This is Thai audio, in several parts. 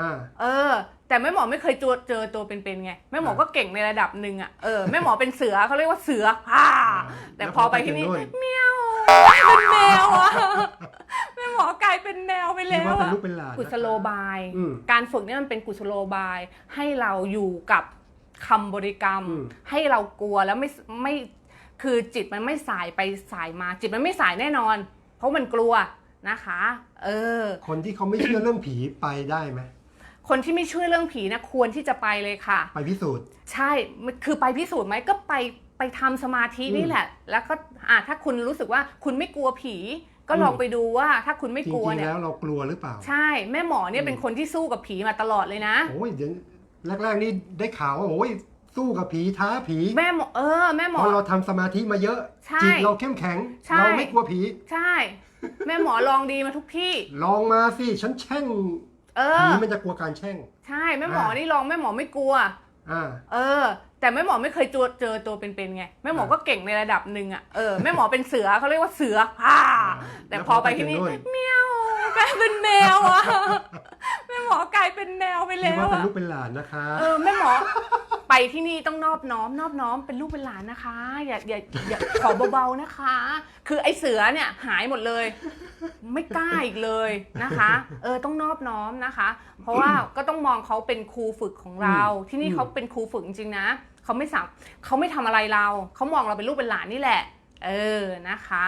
อ่า เออ แต่แม่หมอไม่เคยเจอเจอตัวเป็นๆไงแม่หมออ่าก็เก่งในระดับหนึ่งอะเออแม่หมอเป็นเสือเขาเรียกว่าเสืออ่าแต่พอไปที่นี่แล้วพอไปถึงนู่น เมียวเป็นแมวอะแม่หมอกลายเป็นแมวไปคิแล้ดวว่าเป็นอะลูกเป็นหลานกุศโลบาย อืม การฝึกเนี่ยมันเป็นกุศโลบาย ให้เราอยู่กับคำบริกรรม อืม ให้เรากลัวแล้วไม่ไม่คือจิตมันไม่สายไปสายมา จิตมันไม่สายแน่นอน เพราะมันกลัวนะคะ เออ คนที่เขาไม่เชื่อเรื่องผีไปได้ไหม คนที่ไม่เชื่อเรื่องผีนะควรที่จะไปเลยค่ะ ไปพิสูจน์ ใช่มันคือไปพิสูจน์ไหมก็ไปไปทำสมาธินี่แหละ แล้วก็อะถ้าคุณรู้สึกว่าคุณไม่กลัวผี ก็ลองอืมไปดูว่าถ้าคุณไม่จกลัวริงๆเนี่ย แล้วเรากลัวหรือเปล่า ใช่แม่หมอเนี่ยอืมเป็นคนที่สู้กับผีมาตลอดเลยนะ โอ้ยเดี๋ยวแรกๆนี่ได้ข่าวว่าโอ้ยสู้กับผีท้าผีแม่หมอเออแม่หมเพอ ราะเราทำสมาธิมาเยอะ ใช่จิตเราเข้มแข็ง ใช่ เราไม่กลัวผี ใช่ แม่หมอลองดีมาทุกที่ ลองมาสิ ฉันแช่ง เอผีอมันจะกลัวการแช่ง ใช่แม่หมออ่านี่ นี่ลองแม่หมอไม่กลัว อ่า เออ แต่แม่หมอไม่เคยเจอเจอตัวเป็นๆไงแม่หมออ่าก็เก่งในระดับหนึ่งอะเออแม่หมอเป็นเสือเขาเรียกว่าเสืออ่าแต่ล้วพอไปที่นี่ถึงเมียวกลายเป็นแมวอะแม่ หมอกลายเป็นแมวไปคิดแล้วว่าเป็นอะลูกเป็นหลานนะคะ เออแม่หมอ ไปที่นี่ต้องนอบน้อม นอบน้อมเป็นลูกเป็นหลานนะคะ อย่าอย่าอย่าขอเบาๆนะคะ คือไอเสือเนี่ยหายหมดเลย ไม่กล้าอีกเลยนะคะ เออต้องนอบน้อมนะคะ เพราะว่าก็ต้องมองเขาเป็นครูฝึกของเราอืมที่นี่อืมเขาเป็นครูฝึกจริงๆนะเขาไม่สั่งเขาไม่ทำอะไรเราเขามองเราเป็นลูกเป็นหลานนี่แหละ เออนะคะ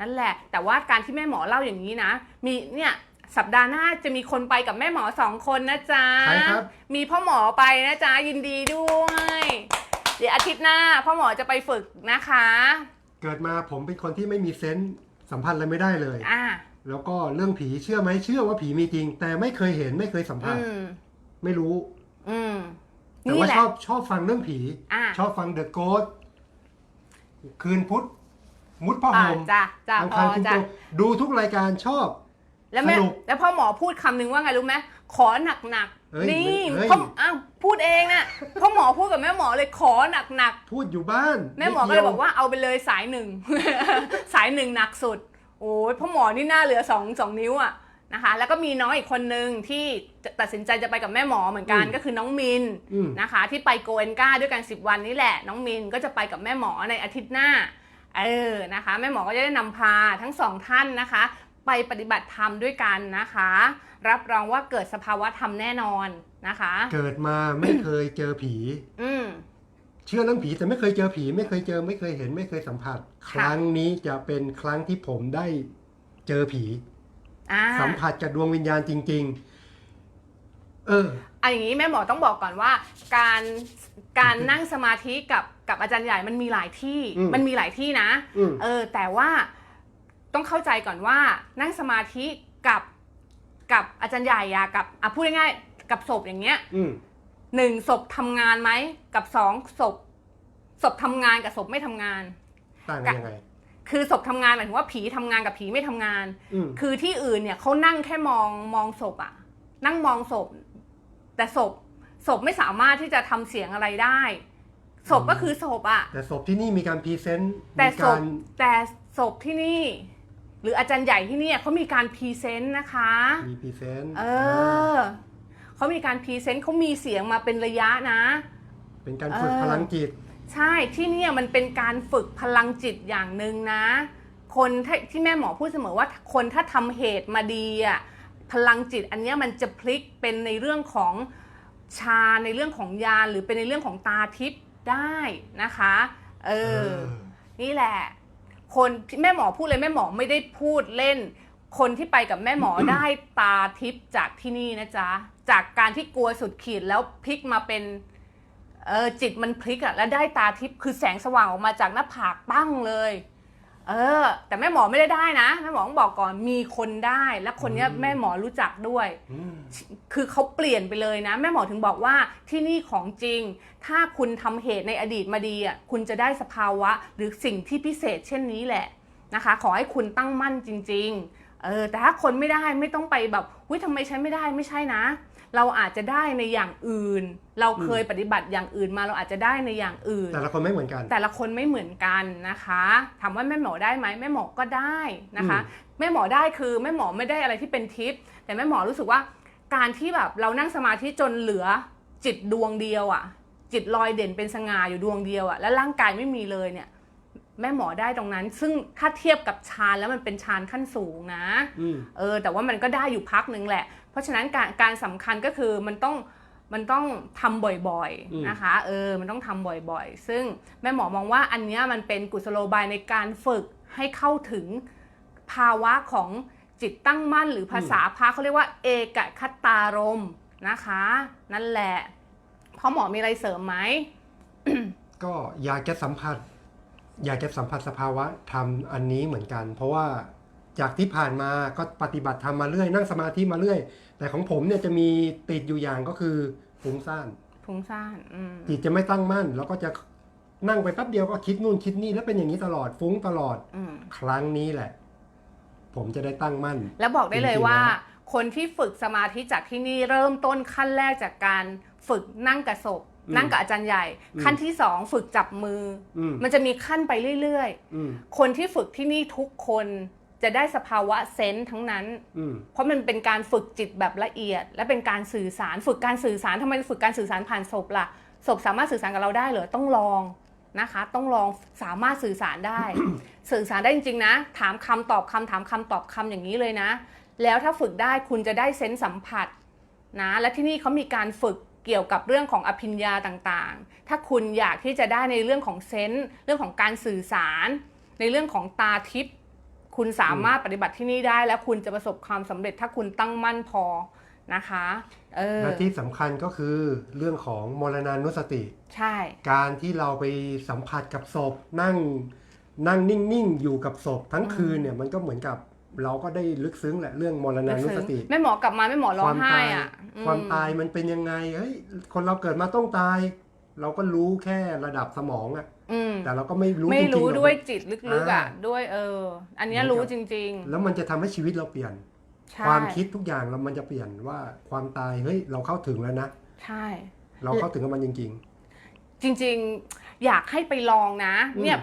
นั่นแหละ แต่ว่าการที่แม่หมอเล่าอย่างนี้นะ มีเนี่ย สัปดาห์หน้าจะมีคนไปกับแม่หมอสองคนนะจ๊ะ ใครครับ มีพ่อหมอไปนะจ๊ะ ยินดีด้วย เดี๋ยวอาทิตย์หน้าพ่อหมอจะไปฝึกนะคะ เกิดมาผมเป็นคนที่ไม่มีเซนส์สัมพันธ์อะไรไม่ได้เลย อ่าแล้วก็เรื่องผีเชื่อไหมเชื่อว่าผีมีจริง แต่ไม่เคยเห็นไม่เคยสัมผัอืส ม ไม่รู้ อืม แต่นี่ว่าแหละชอบชอบฟังเรื่องผี อ่าชอบฟังเดอะโกสคืนพุธมุดผ้าอ่าห่มจ้ะจ้ะอังพคารอคุณจ้ะ โตดูทุกรายการชอบ แล้วแม่สนุกแล้วพ่อหมอพูดคำนึงว่าไงรู้ไหมขอหนักหนักๆเฮ้ยนี่เฮ้ย พ่ออ้าวพูดเองน่ะพ่อหมอพูดกับแม่หมอเลยขอหนักหนักๆพูดอยู่บ้านแม่หมอก็เลยบอกว่าเอาไปเลยสายหนึ่ง สายหนึ่งหนักสุด โอ้ยพ่อหมอนี่หน้าเหลือสองสองนิ้วอะนะคะ แล้วก็มีน้องอีกคนนึงที่จะตัดสินใจจะไปกับแม่หมอเหมือนกันก็คือน้องมิน อืม นะคะที่ไปโกเอนกาด้วยกัน 10 วันนี้แหละน้องมินก็จะไปกับแม่หมอในอาทิตย์หน้าเออนะคะ แม่หมอก็จะได้นำพาทั้งสองท่านนะคะ ไปปฏิบัติธรรมด้วยกันนะคะ รับรองว่าเกิดสภาวะธรรมแน่นอนนะคะ เกิดมาไม่เคยเจอผี อืมเชื่อเรื่องผีแต่ไม่เคยเจอผี ไม่เคยเจอไม่เคยเห็นไม่เคยสัมผัสคค่ะรั้งนี้จะเป็นครั้งที่ผมได้เจอผีอ่าสัมผัสกับดวงวิญญาณจริง ๆ เอออันอย่างนี้แม่หมอต้องบอกก่อนว่า การการนั่งสมาธิกับกับอาจารย์ใหญ่มันมีหลายที่อืมมันมีหลายที่นะอืมเออ แต่ว่า ต้องเข้าใจก่อนว่านั่งสมาธิกับกับอาจารย์ใหญ่อะกับอะพูดง่ายๆกับศพอย่างเงี้ยอืมหนึ่งศพทำงานไหมกับสองศพศพทำงานกับศพไม่ทำงาน ต่างกันยังไง คือศพทำงานหมายถึงว่าผีทำงานกับผีไม่ทำงาน อืมคือที่อื่นเนี่ยเขานั่งแค่มองมองศพอะนั่งมองศพ แต่ศพศพไม่สามารถที่จะทำเสียงอะไรได้ศพก็คือศพอะแต่ศพที่นี่มีการพรีเซนต์แต่มีศกาพรแต่ศพที่นี่ หรืออาจารย์ใหญ่ที่เนี่ยเขามีการพรีเซนต์นะคะ มีพรีเซนต์เออเขามีการพรีเซนต์เขามีเสียงมาเป็นระยะนะ เป็นการฝึกเออพลังจิต ใช่ที่เนี่ยมันเป็นการฝึกพลังจิตอย่างหนึ่งนะ คนที่ที่แม่หมอพูดเสมอว่าคนถ้าทำเหตุมาดีอะพลังจิตอันเนี้ยมันจะพลิกเป็นในเรื่องของฌานในเรื่องของญาณหรือเป็นในเรื่องของตาทิพย์ได้นะคะ เออ นี่แหละ คนแม่หมอพูดเลยแม่หมอไม่ได้พูดเล่น คนที่ไปกับแม่หมอได้ตาทิพย์จากที่นี่นะจ๊ะ จากการที่กลัวสุดขีดแล้วพลิกมาเป็นเออจิตมันพลิกอะแล้วได้ตาทิพย์คือแสงสว่างออกมาจากหน้าผากปั้งเลย เออ แต่แม่หมอไม่ได้ได้นะแม่หมอต้องบอกก่อนมีคนได้ และคนเนี้ยอืมแม่หมอรู้จักด้วย อืม คือเขาเปลี่ยนไปเลยนะ แม่หมอถึงบอกว่าที่นี่ของจริง ถ้าคุณทำเหตุในอดีตมาดีอะคุณจะได้สภาวะหรือสิ่งที่พิเศษเช่นนี้แหละนะคะ ขอให้คุณตั้งมั่นจริง ๆ เออแต่ถ้าคนไม่ได้ไม่ต้องไปแบบอุ้ยทำไมฉันไม่ได้ไม่ใช่นะ เราอาจจะได้ในอย่างอื่น เราเคยปฏิบัติอย่างอื่นมาเราอาจจะได้ในอย่างอื่น แต่ละคนไม่เหมือนกัน แต่ละคนไม่เหมือนกันนะคะถามว่าแม่หมอได้ไหมแม่หมอก็ได้นะคะอืมแม่หมอได้คือแม่หมอไม่ได้อะไรที่เป็นทิป แต่แม่หมอรู้สึกว่าการที่แบบเรานั่งสมาธิจนเหลือจิตดวงเดียวอะจิตลอยเด่นเป็นสง่าอยู่ดวงเดียวอะแล้วร่างกายไม่มีเลยเนี่ยแม่หมอได้ตรงนั้น ซึ่งถ้าเทียบกับฌานแล้วมันเป็นฌานขั้นสูงนะอืมเออ แต่ว่ามันก็ได้อยู่พักหนึ่งแหละ เพราะฉะนั้นการการสำคัญก็คือมันต้องมันต้องทำบ่อยอืมๆนะคะเออมันต้องทำบ่อยๆ ซึ่งแม่หมอมองว่าอันเนี้ยมันเป็นกุศโลบายในการฝึกให้เข้าถึงภาวะของจิตตั้งมั่นหรือภาษาพระเขาเรียกว่า เอกคตารมณ์นะคะ นั่นแหละพ่อหมอมีอะไรเสริมไหมก็อยากจะสัมผัส อยากจะสัมผัสสภาวะธรรมอันนี้เหมือนกัน เพราะว่า จากที่ผ่านมาก็ปฏิบัติธรรมมาเรื่อยนั่งสมาธิมาเรื่อย แต่ของผมเนี่ยจะมีติดอยู่อย่างก็คือฟุ้งซ่านฟุ้งซ่านอืมจิตจะไม่ตั้งมั่น แล้วก็จะนั่งไปแป๊บเดียวก็คิดนู่นคิดนี่แล้วเป็นอย่างนี้ตลอดฟุ้งตลอดอืมครั้งนี้แหละ ผมจะได้ตั้งมั่น แล้วบอกได้เลยจริงๆว่านะคนที่ฝึกสมาธิจากที่นี่เริ่มต้นขั้นแรกจากการฝึกนั่งกับศพนั่งกับอาจารย์ใหญ่ขั้นที่สองฝึกจับมืออืมอมันจะมีขั้นไปเรื่อย อืม ๆ คนที่ฝึกที่นี่ทุกคน จะได้สภาวะเซนส์ทั้งนั้น อืม เพราะมันเป็นการฝึกจิตแบบละเอียด และเป็นการสื่อสารฝึกการสื่อสารทำไมฝึกการสื่อสารผ่านศพล่ะศพสามารถสื่อสารกับเราได้เหรอต้องลองนะคะ ต้องลองสามารถสื่อสารได้ สื่อสารได้จริงๆนะ ถามคำตอบคำถามคำตอบคำอย่างนี้เลยนะ แล้วถ้าฝึกได้คุณจะได้เซนส์สัมผัสนะและที่นี่เขามีการฝึกเกี่ยวกับเรื่องของอภิญญาต่างๆ ถ้าคุณอยากที่จะได้ในเรื่องของเซนส์เรื่องของการสื่อสาร ในเรื่องของตาทิพย์ คุณสามารถปฏิบัติที่นี่ได้ แล้วคุณจะประสบความสำเร็จถ้าคุณตั้งมั่นพอนะคะเออและที่สำคัญก็คือเรื่องของมรณานุสติ ใช่ การที่เราไปสัมผัสกับศพนั่งนั่งนิ่งๆ อยู่กับศพทั้งคืนเนี่ยมันก็เหมือนกับเราก็ได้ลึกซึ้งแหละเรื่องมรณานุสติ แม่หมอกลับมาแม่หมอร้องไห้ตายอะอืความตายมันเป็นยังไงเฮ้ยคนเราเกิดมาต้องตาย เราก็รู้แค่ระดับสมองอะ อืมแต่เราก็ไม่รู้ไม่จริงๆรู้หรอก ด้วยจิตลึกๆอะอ่าด้วยเออ อันเนี้ยเหมือนกับรู้จริงแล้วมันจะทำให้ชีวิตเราเปลี่ยน ๆใช่ความคิดทุกอย่างเรามันจะเปลี่ยนว่าความตายเฮ้ยเราเข้าถึงแล้วนะใช่ เราเข้าถึงกับมันจริง จริงๆ อยากให้ไปลองนะ อืม เนี่ย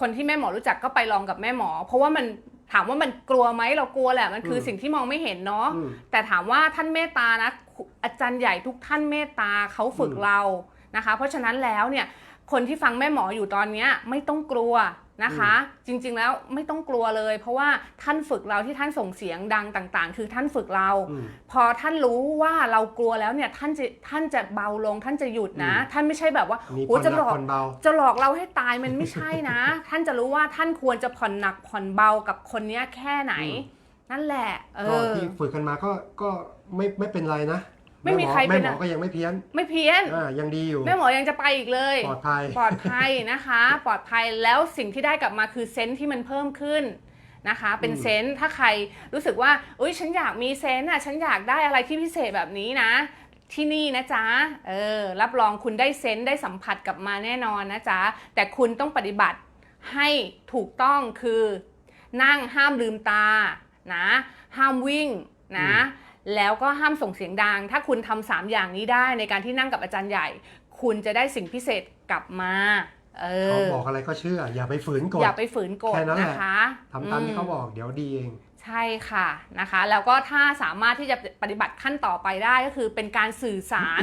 คนที่แม่หมอรู้จักก็ไปลองกับแม่หมอ เพราะว่ามันถามว่ามันกลัวไหมเรากลัวแหละมันคืออมสิ่งที่มองไม่เห็นเนาะๆอืม แต่ถามว่าท่านเมตตานะอาจารย์ใหญ่ทุกท่านเมตตาเขาฝึกอืม เรานะคะ เพราะฉะนั้นแล้วเนี่ย คนที่ฟังแม่หมออยู่ตอนเนี้ยไม่ต้องกลัวนะคะ จริงๆแล้วไม่ต้องกลัวเลย เพราะว่าท่านฝึกเราที่ท่านส่งเสียงดังต่างๆ คือท่านฝึกเราอืมพอท่านรู้ว่าเรากลัวแล้วเนี่ยท่านจะท่านจะเบาลง ท่านจะหยุดนะอืมท่านไม่ใช่แบบว่ามีโอ้ผ่อนจะหหลนักอกผ่อนเบาจะหลอกเราให้ตายมันไม่ใช่นะ ท่านจะรู้ว่าท่านควรจะผ่อนหนักผ่อนเบากับคนเนี้ยแค่ไหนอืมนั่นแหละ เอก็อที่ฝึกกันมาก็ก็ไม่ไม่เป็นไรนะ ไม่มีใครแม่เป็นหมออะก็ยังไม่เพี้ยนไม่เพี้ยนอ่ายังดีอยู่แม่หมอยังจะไปอีกเลย ปลอดภัยปลอดภัยนะคะ ปลอดภัยแล้วสิ่งที่ได้กลับมาคือเซนส์ที่มันเพิ่มขึ้นนะคะ เป็นอืมเซนส์ถ้าใครรู้สึกว่าอุ้ยฉันอยากมีเซนส์อะฉันอยากได้อะไรที่พิเศษแบบนี้นะ ที่นี่นะจ๊ะเออรับรองคุณได้เซนส์ได้สัมผัสกลับมาแน่นอนนะจ๊ะแต่คุณต้องปฏิบัติให้ถูกต้องคือ นั่งห้ามลืมตานะ ห้ามวิ่งนะ แล้วก็ห้ามส่งเสียงดัง ถ้าคุณทำสามอย่างนี้ได้ในการที่นั่งกับอาจารย์ใหญ่ คุณจะได้สิ่งพิเศษกลับมาเอเขาอบอกอะไรก็เชื่อ อย่าไปฝืนกฎอย่าไปฝืนกฎแค่นั้นแหละนะคะทำตามที่เขามบอกเดี๋ยวดีเองใช่ค่ะนะคะ แล้วก็ถ้าสามารถที่จะปฏิบัติขั้นต่อไปได้ก็คือเป็นการสื่อสาร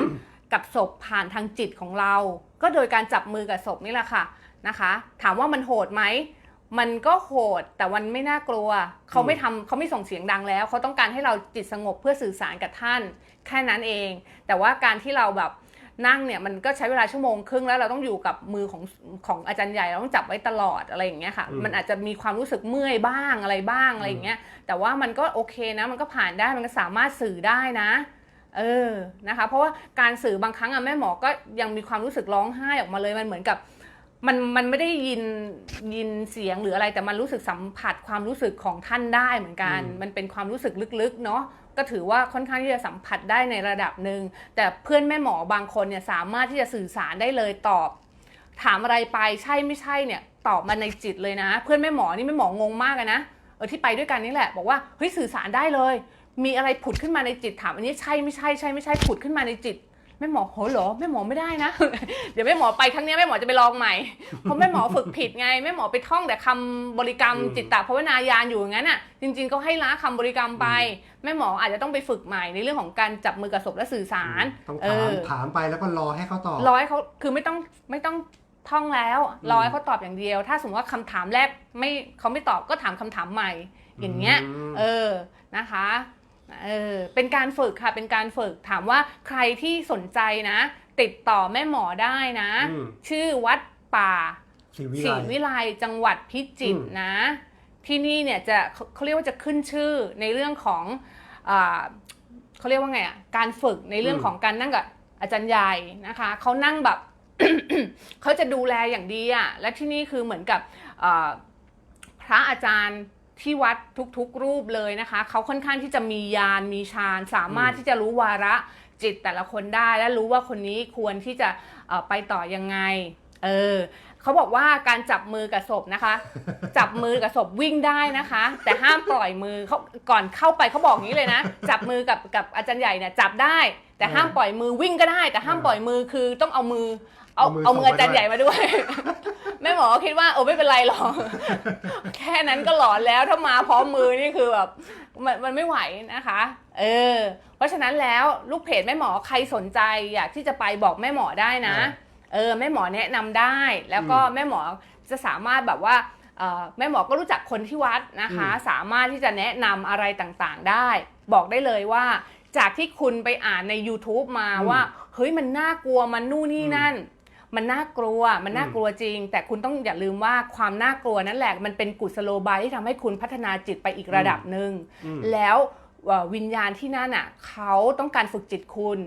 กับศพผ่านทางจิตของเรา ก็โดยการจับมือกับศพนี่แหละค่ะนะคะ ถามว่ามันโหดไหม มันก็โหดแต่มันไม่น่ากลัว เขาไม่ทำเขาไม่ส่งเสียงดังแล้ว เขาต้องการให้เราจิตสงบเพื่อสื่อสารกับท่าน แค่นั้นเอง แต่ว่าการที่เราแบบนั่งเนี่ยมันก็ใช้เวลาชั่วโมงครึ่งแล้วเราต้องอยู่กับมือของของอาจารย์ใหญ่เราต้องจับไว้ตลอดอะไรอย่างเงี้ยค่ะ อืม มันอาจจะมีความรู้สึกเมื่อยบ้างอะไรบ้างอะไรอย่างเงี้ย แต่ว่ามันก็โอเคนะมันก็ผ่านได้มันก็สามารถสื่อได้นะ เออนะคะ เพราะว่าการสื่อบางครั้งอะแม่หมอก็ยังมีความรู้สึกร้องไห้ออกมาเลยมันเหมือนกับ มันมันไม่ได้ยินยินเสียงหรืออะไรแต่มันรู้สึกสัมผัสความรู้สึกของท่านได้เหมือนกันอืมมันเป็นความรู้สึกลึกๆเนาะก็ถือว่าค่อนข้างที่จะสัมผัสได้ในระดับหนึ่งแต่เพื่อนแม่หมอบางคนเนี่ยสามารถที่จะสื่อสารได้เลยตอบ ถามอะไรไปใช่ไม่ใช่เนี่ยตอบมาในจิตเลยนะ เพื่อนแม่หมอนี่แม่หมองงมากเลยนะเออที่ไปด้วยกันนี่แหละ บอกว่าเฮ้ยสื่อสารได้เลย มีอะไรผุดขึ้นมาในจิตถามอันนี้ใช่ไม่ใช่ใช่ไม่ใช่ผุดขึ้นมาในจิต แม่หมอโหเหรอแม่หมอไม่ได้นะ เดี๋ยวแม่หมอไปครั้งเนี้ยแม่หมอจะไปลองใหม่เพราะแม่หมอฝึกผิดไงแม่หมอไปท่องแต่คำบริกรรมอืมจิตตภาวนายานอยู่อย่างนั้นอะจริง ๆ ก็ให้ล้าคำบริกรรมไป แม่หมออาจจะต้องไปฝึกใหม่ในเรื่องของการจับมือกับศพและสื่อสารต้องเอถามอถามไปแล้วก็รอให้เขาตอบรอให้เขาคือไม่ต้องไม่ต้องท่องแล้วรอให้เขาตอบอย่างเดียว ถ้าสมมติว่าคำถามแรกไม่เขาไม่ตอบก็ถามคำถามใหม่อย่างเงี้ยมเออนะคะ เออเป็นการฝึกค่ะเป็นการฝึกถามว่าใครที่สนใจนะ ติดต่อแม่หมอได้นะ อืม ชื่อวัดป่าสีวิศรีไล วิไลจังหวัดพิจิตรอืม นะ ที่นี่เนี่ยจะเขาเขาเรียกว่าจะขึ้นชื่อในเรื่องของอาเขาเรียกว่าไงอะการฝึกในเรื่องของการนั่งกับอาจารย์ใหญ่นะคะเขานั่งแบบ เขาจะดูแลอย่างดีอะและที่นี่คือเหมือนกับอ่าพระอาจารย์ ที่วัดทุกๆรูปเลยนะคะ เขาค่อนข้างที่จะมียานมีฌานสามารถอืมที่จะรู้วาระจิตแต่ละคนได้ และรู้ว่าคนนี้ควรที่จะเอ่อไปต่อยังไง เออเขาบอกว่าการจับมือกับศพนะคะ จับมือกับศพวิ่งได้นะคะ แต่ห้ามปล่อยมือเขาก่อนเข้าไปเขาบอกอย่างนี้เลยนะ จับมือกับกับอาจารย์ใหญ่เนี่ยจับได้ แต่ห้ามปล่อยมือวิ่งก็ได้ แต่ห้ามปล่อยมือคือต้องเอามือ เอาเอามือเอามืออาจารย์ส่งมาด้วยใหญ่มาด้วย แม่หมอคิดว่าเออไม่เป็นไรหรอกแค่นั้นก็หลอนแล้วถ้ามาพร้อมมือนี่คือแบบมันมันไม่ไหวนะคะ เออ เพราะฉะนั้นแล้วลูกเพจแม่หมอใครสนใจอยากที่จะไปบอกแม่หมอได้นะอ่าเออแม่หมอแนะนำได้ แล้วก็อืมแม่หมอจะสามารถแบบว่าเอ่อแม่หมอก็รู้จักคนที่วัดนะคะอืมสามารถที่จะแนะนำอะไรต่างๆได้ บอกได้เลยว่า จากที่คุณไปอ่านใน YouTube มาอืมว่า เฮ้ยมันน่ากลัวมันนู่นนี่อืมนั่น มันน่ากลัว มันน่ากลัวจริง แต่คุณต้องอย่าลืมว่าความน่ากลัวนั่นแหละ มันเป็นกุศโลบายที่ทำให้คุณพัฒนาจิตไปอีกระดับหนึ่งอืมแล้วเอ่อวิญญาณที่นั่นอะเขาต้องการฝึกจิตคุณ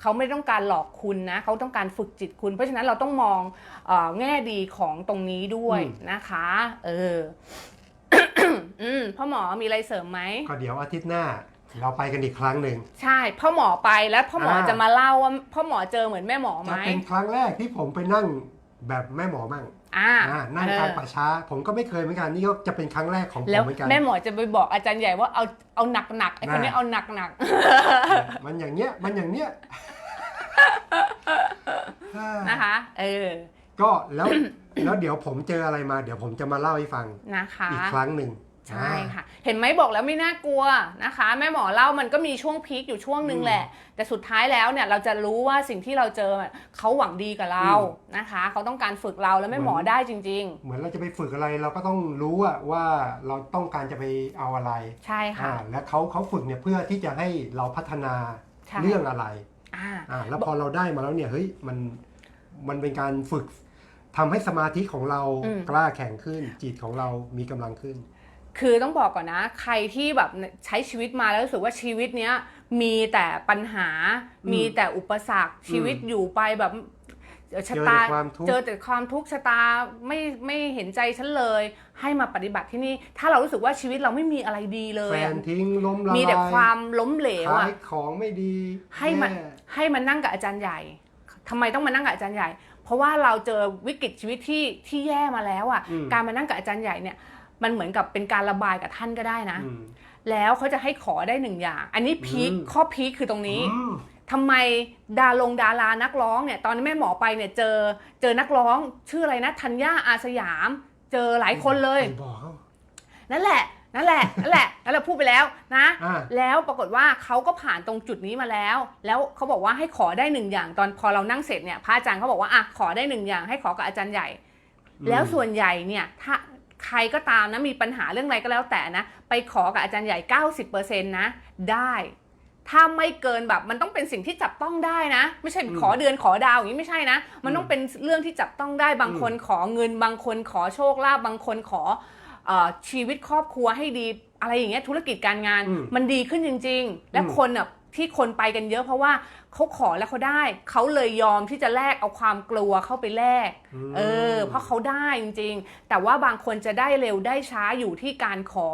เขาไม่ต้องการหลอกคุณนะเขาต้องการฝึกจิตคุณ เพราะฉะนั้นเราต้องมองเออแง่ดีของตรงนี้ด้วยอืมนะคะ เอออืมพ่อหมอมีอะไรเสริมไหมก็เดี๋ยวอาทิตย์หน้า เราไปกันอีกครั้งหนึ่ง ใช่พ่อหมอไปแล้วพ่อหมออ่า จะมาเล่าว่าพ่อหมอเจอเหมือนแม่หมอไหมจะเป็นครั้งแรกที่ผมไปนั่งแบบแม่หมอมั่งอ่าอ่านั่งกลางป่าช้า ผมก็ไม่เคยเหมือนกันนี่ก็จะเป็นครั้งแรกของผมแล้วเหมือนกัน แม่หมอจะไปบอกอาจารย์ใหญ่ว่าเอาเอาหนักหนักๆไอ้คนนี้น่ะเอาหนักหนักมันอย่างเนี้ยมันอย่างเนี้ยๆนะคะ เออก็แล้วแล้วเดี๋ยวผมเจออะไรมา เดี๋ยวผมจะมาเล่าให้ฟังนะคะ อีกครั้งหนึ่ง ใช่ค่ะ เห็นไหมบอกแล้วไม่น่ากลัวนะคะ แม่หมอเล่ามันก็มีช่วงพีคอยู่ช่วงหนึ่งแหละ แต่สุดท้ายแล้วเนี่ยเราจะรู้ว่าสิ่งที่เราเจอเขาหวังดีกับเรานะคะ เขาต้องการฝึกเราแล้วแม่หมอได้จริงเหมือนเราจะไปฝึกอะไรเราก็ต้องรู้อะว่าเราต้องการจะไปเอาอะไรๆใช่ค่ะอ่าและเขาเขาฝึกเนี่ยเพื่อที่จะให้เราพัฒนาใช่เรื่องอะไรอ่าอ่าแล้วพอเราได้มาแล้วเนี่ยเฮ้ยมันมันเป็นการฝึกทำให้สมาธิของเราอืมกล้าแข็งขึ้น จิตของเรามีกำลังขึ้น คือต้องบอกก่อนนะ ใครที่แบบใช้ชีวิตมาแล้วรู้สึกว่าชีวิตเนี้ยมีแต่ปัญหาอืมมีแต่อุปสรรคชีวิตอยู่ไปแบบชะเจอตาแต่ความทุกข์เจอแต่ความทุกข์ชะตาไม่ไม่เห็นใจฉันเลย ให้มาปฏิบัติที่นี่ ถ้าเรารู้สึกว่าชีวิตเราไม่มีอะไรดีเลแฟยอะนทิ้งล้มละลายมีแต่ความล้มเหลวขาอะยของไม่ดีให้มันแย่ให้มันนั่งกับอาจารย์ใหญ่ทำไมต้องมานั่งกับอาจารย์ใหญ่ เพราะว่าเราเจอวิกฤตชีวิตที่ที่แย่มาแล้วอะอืมการมานั่งกับอาจารย์ใหญ่เนี่ย มันเหมือนกับเป็นการระบายกับท่านก็ได้นะอืมแล้วเขาจะให้ขอได้หนึ่งอย่าง อันนี้พีคอืมข้อพีคคือตรงนี้อืมทำไมดาลงดารานักร้องเนี่ยตอนนี้แม่หมอไปเนี่ยเจอเจอนักร้อง ชื่ออะไรนะธัญญาอาสยาม เจอหลายคนเลยไปบอกเขานั่นแหละนั่นแหละนั่นแหละนั่นแหละพูดไปแล้วนะอ่าแล้วปรากฏว่าเขาก็ผ่านตรงจุดนี้มาแล้ว แล้วเขาบอกว่าให้ขอได้หนึ่งอย่างตอนพอเรานั่งเสร็จเนี่ยพระอาจารย์เขาบอกว่าอะขอได้หนึ่งอย่างให้ขอกับอาจารย์ใหญ่ แล้วส่วนใหญ่เนี่ยถ้าใค รก็ตามนะมีปัญหาเรื่องอะไรก็แล้วแต่นะไปขอกับอาจารย์ใหญ่ 90%นะได้ถ้าไม่เกินแบบมันต้องเป็นสิ่งที่จับต้องได้นะ ไม่ใช่อืมขอเดือนขอดาวอย่างนี้ไม่ใช่นะ มันต้องเป็นเรื่องที่จับต้องได้บางคนขอเงิน บางคนขอโชคลาภบางคนขอเอ่อชีวิตครอบครัวให้ดี อะไรอย่างเงี้ยธุรกิจการงานอืมมันดีขึ้นจริง ๆ และอืมคนอะ ที่คนไปกันเยอะเพราะว่าเขาขอแล้วเขาได้ เขาเลยยอมที่จะแลกเอาความกลัวเข้าไปแลกมเออ เพราะเขาได้จริง ๆ แต่ว่าบางคนจะได้เร็วได้ช้าอยู่ที่การขอ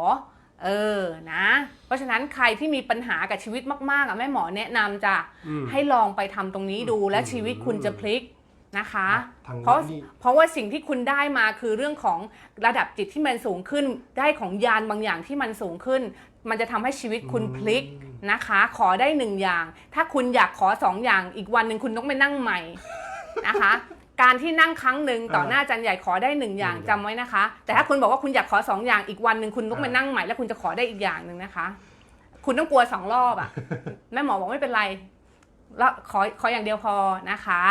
เออนะ เพราะฉะนั้นใครที่มีปัญหากับชีวิตมากๆอะแม่หมอแนะนำจ้ะอืมให้ลองไปทำตรงนี้ดูอืมและชีวิตคุณจะพลิกนะคะทางเพราะนี้เพราะว่าสิ่งที่คุณได้มาคือเรื่องของระดับจิตที่มันสูงขึ้น ได้ของยานบางอย่างที่มันสูงขึ้น มันจะทำให้ชีวิตคุณพลิกอืม นะคะ ขอได้หนึ่งอย่าง ถ้าคุณอยากขอสองอย่างอีกวันหนึ่งคุณต้องไปนั่งใหม่นะคะ การที่นั่งครั้งหนึ่งต่อหน้าอาจารย์ใหญ่ขอได้หนึ่งอย่างหนึ่งอจำย่างไว้นะคะ แต่ถ้าคุณบอกว่าคุณอยากขอสองอย่างอีกวันหนึ่งคุณต้องไปอ่านั่นั่งใหม่แล้วคุณจะขอได้อีกอย่างหนึ่งนะคะ คุณต้องกลัวสองรอบอะแม่หมอบอกไม่เป็นไรแล้วขอขออย่างเดียวพอนะคะ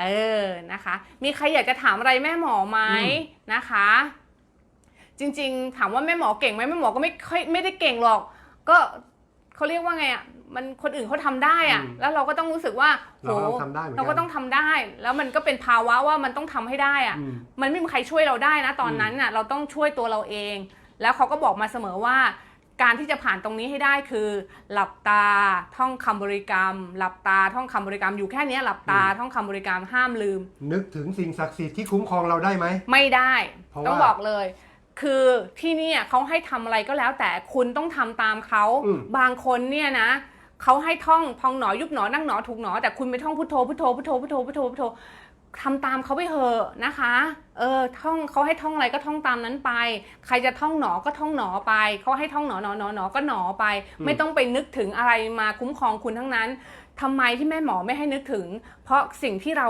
เออนะคะ มีใครอยากจะถามอะไรแม่หมอไหมอืมนะคะ จริง ๆ ถามว่าแม่หมอเก่งไหมแม่หมอก็ไม่ค่อยไม่ได้เก่งหรอก ก็ เขาเรียกว่าไงอะมันคนอื่นเขาทำได้อะแล้วเราก็ต้องรู้สึกว่าโหเราก็ทำได้เหมือนกัน เราก็ต้องทำได้ แล้วมันก็เป็นภาวะว่ามันต้องทำให้ได้อะ อืม มันไม่มีใครช่วยเราได้นะตอนนั้นน่ะเราต้องช่วยตัวเราเอง แล้วเขาก็บอกมาเสมอว่า การที่จะผ่านตรงนี้ให้ได้คือ หลับตาท่องคำบริกรรม หลับตาท่องคำบริกรรมอยู่แค่เนี้ยหลับตาอืมท่องคำบริกรรมห้ามลืม นึกถึงสิ่งศักดิ์สิทธิ์ที่คุ้มครองเราได้ไหม ไม่ได้ เพราะต้องว่าบอกเลย คือที่เนี่ยเขาให้ทำอะไรก็แล้ว แต่คุณต้องทำตามเขาอืม บางคนเนี่ยนะเขาให้ท่องพองหนอยุบหนอนั่งหนอถูกหนอ แต่คุณไปท่องพุทโธพุทโธพุทโธพุทโธพุทโธพุทโธทำตามเขาไปเถอะนะคะ เออท่องเขาให้ท่องอะไรก็ท่องตามนั้นไป ใครจะท่องหนอก็ท่องหนอไปเขาให้ท่องหนอหนอหนอหนอก็หนอไปอืมไม่ต้องไปนึกถึงอะไรมาคุ้มครองคุณทั้งนั้น ทำไมที่แม่หมอไม่ให้นึกถึง เพราะสิ่งที่เรา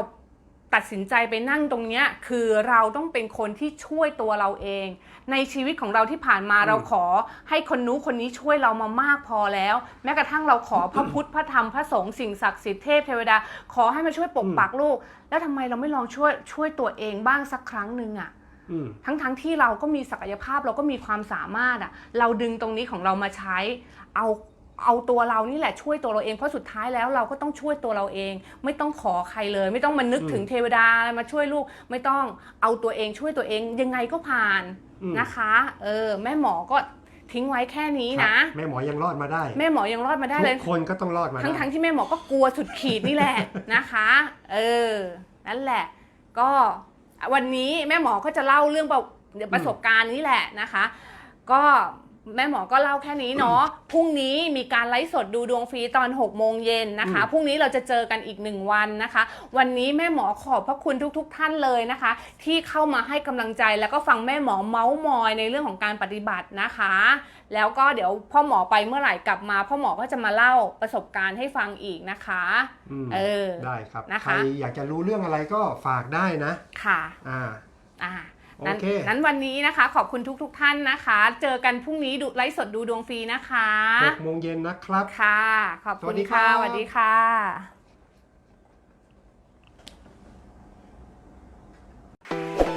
ตัดสินใจไปนั่งตรงเนี้ยคือเราต้องเป็นคนที่ช่วยตัวเราเอง ในชีวิตของเราที่ผ่านมาอืมเราขอให้คนนู้นคนนี้ช่วยเรามามากพอแล้ว แม้กระทั่งเราขอพระพุทธพระธรรมพระสงฆ์สิ่งศักดิ์สิทธิ์เทพเทวดา ขอให้มาช่วยปกอืมปักลูก แล้วทำไมเราไม่ลองช่วยช่วยตัวเองบ้างสักครั้งหนึ่งอะอืมทั้งทั้งที่เราก็มีศักยภาพเราก็มีความสามารถอะเราดึงตรงนี้ของเรามาใช้ เอา เอาตัวเรานี่แหละช่วยตัวเราเองเพราะสุดท้ายแล้วเราก็ต้องช่วยตัวเราเอง ไม่ต้องขอใครเลย ไม่ต้องมานึกอืมถึงเทวดาอะไรมาช่วยลูก ไม่ต้องเอาตัวเองช่วยตัวเอง ยังไงก็ผ่านอืมนะคะ เออ แม่หมอก็ทิ้งไว้แค่นี้นะ แม่หมอยังรอดมาได้ แม่หมอยังรอดมาได้ทุเลยกคนก็ต้องรอดมาทั้งได้ทั้งที่แม่หมอก็กลัวสุดขีดนี่แหละนะคะ เออนั่นแหละ ก็วันนี้แม่หมอก็จะเล่าเรื่องประประสบการณ์นี้แหละนะคะ ก็ แม่หมอก็เล่าแค่นี้เนาะ พรุ่งนี้มีการไลฟ์สดดูดวงฟรีตอน 6 โมงเย็นนะคะอืมพรุ่งนี้เราจะเจอกันอีกหนึ่งวันนะคะ วันนี้แม่หมอขอบพระคุณทุก ๆ ท่านเลยนะคะ ที่เข้ามาให้กำลังใจแล้วก็ฟังแม่หมอเมาส์มอยในเรื่องของการปฏิบัตินะคะ แล้วก็เดี๋ยวพ่อหมอไปเมื่อไหร่กลับมา พ่อหมอก็จะมาเล่าประสบการณ์ให้ฟังอีกนะคะ อืมเออ ได้ครับ นะคะ ใครอยากจะรู้เรื่องอะไรก็ฝากได้นะค่ะ อ่า อ่า นั้นนั้นวันนี้นะคะ ขอบคุณทุกๆทท่านนะคะ เจอกันพรุ่งนี้ดูไลฟ์สดดูดวงฟรีนะคะหกโมงเย็นนะครับค่ะ ขอบคุณค่ะสวัสดีค่ะ